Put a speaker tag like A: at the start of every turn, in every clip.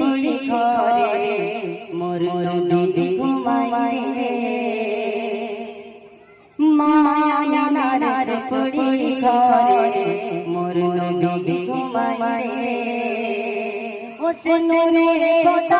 A: পড়ি ঘরে মোর নবী ঘুমাইলে। মায়া নানার পড়ি ঘরে মোর নবী ঘুমাইলে। ও সুনুরে খোদা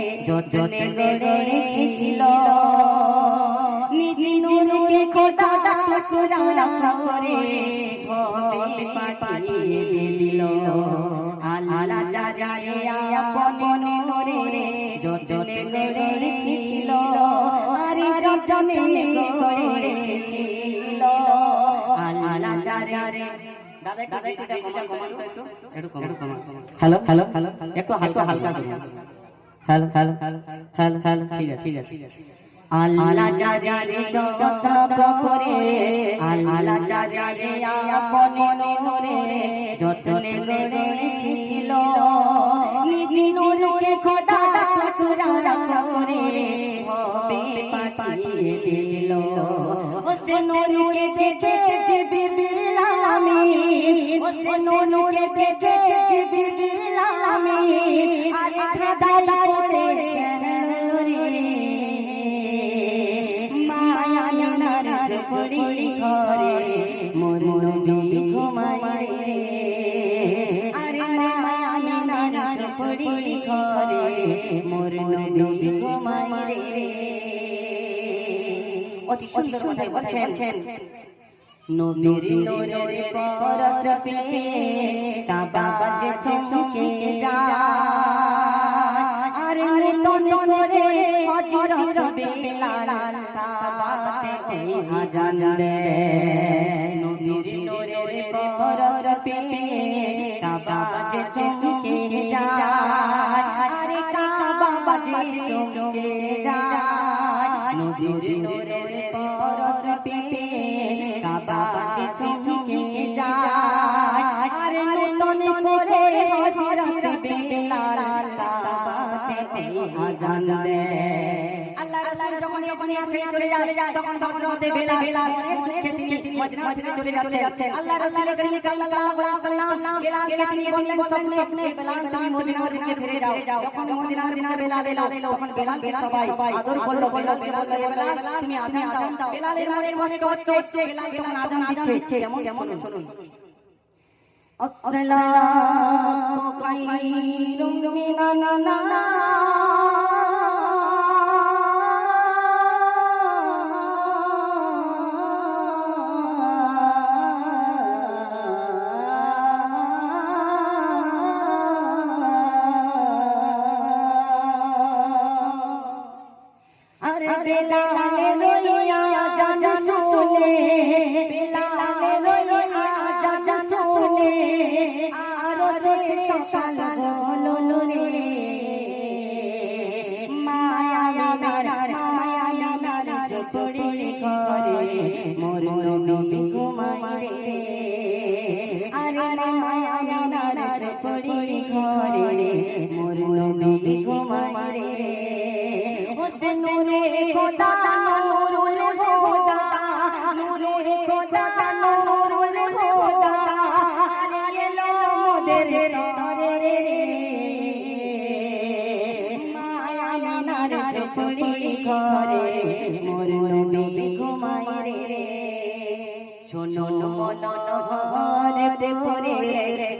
A: যতনে গড়েছিল নিজি নূরকে খোদা টুকরা করে ভবে পাঠিয়ে দিল। আল্লাহ জারে আপন নরে যতনে গড়েছিল আরে যতনে গড়েছিল আল্লাহ জারে দাদা দাদা একটু কমান কমান তো একটু একটু কমান। কমান হ্যালো হ্যালো হ্যালো। একটু হালকা হালকা hello hello hello hello hello, ঠিক আছে ঠিক আছে। আল্লাহ জাজারে যত্ন করে, আল্লাহ জাজারে আপন নরে যতনে গড়েছিল নিজি নূরকে খোদা টুকরা করে হবে পাঠিয়ে দিল। ও সে নূরকে দেখে জিবরিল আমিন ও সে নূরকে দেখে জিবরিল আমিন আরে খাদা অতি সুন্দর কথাই বলছেন। নবীর নূরের পরশ পেয়ে কাবা বাজে চমকে যায়। আরে নূতন করে হযরত বেলাল কাবাতে আজান দেয়। নবীর নূরের পরশ পেয়ে কাবা বাজে চমকে যায়। আরে কাবা বাজে চমকে যায়। নবীর নূরের কাবা চমকে যায় আরে নূতন করে হযরত বেলাল কাবাতে আজান দেয় আল্লাহ রাসূল যখন যখনই চলে যাবে তখন তখন বেলাল বেলাল অনেক মদিনা মদিনা চলে যাচ্ছেন আল্লাহ রাসূল করিম সাল্লাল্লাহু আলাইহি ওয়াসাল্লাম বেলালকে তিনি বললেন স্বপ্নে স্বপ্নে বেলাল তুমি মদিনা মদিনা ফিরে যাও যখন মদিনা মদিনা বেলাল এলো তখন বেলালকে সবাই আদর করলো বলল বেলাল বেলাল তুমি আজান দাও বেলালের মনে কষ্ট হচ্ছে বেলাল তখন আজান দিচ্ছে কেমন কেমন শুনুন الصلاة خير من আরে বেলালে রইয়া জানা শুনে, বেলালে রইয়া জানা শুনে, আর সকাল হলো রে। মায়া নারা মায়া নারা চড়ে ঘরে, মোর নবী ঘুমায় রে। আরে মায়া নারা চড়ে ঘরে, মোর নবী নূরে খোদা নূরে খোদা নূরে খোদা নূরে খোদা, আরে লো মোদের তরে রে মায়া নার চড়ি ঘরে, মোর নবী ঘুমায় রে শোনো মন ঘরে পরে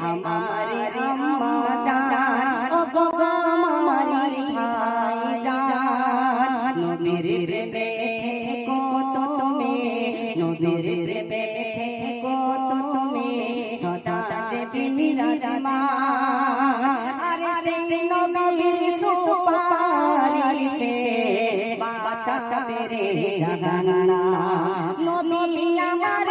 A: আমার আম্মা জান ও গো। নদীর প্রেমে থেকো তুমি। নদীর প্রেমে থেকো তুমি। সদা দেবী নিরাজমা। আরে সেই নবীর সুপারিশে বাঁচাবে রে জাহানা নবী আমার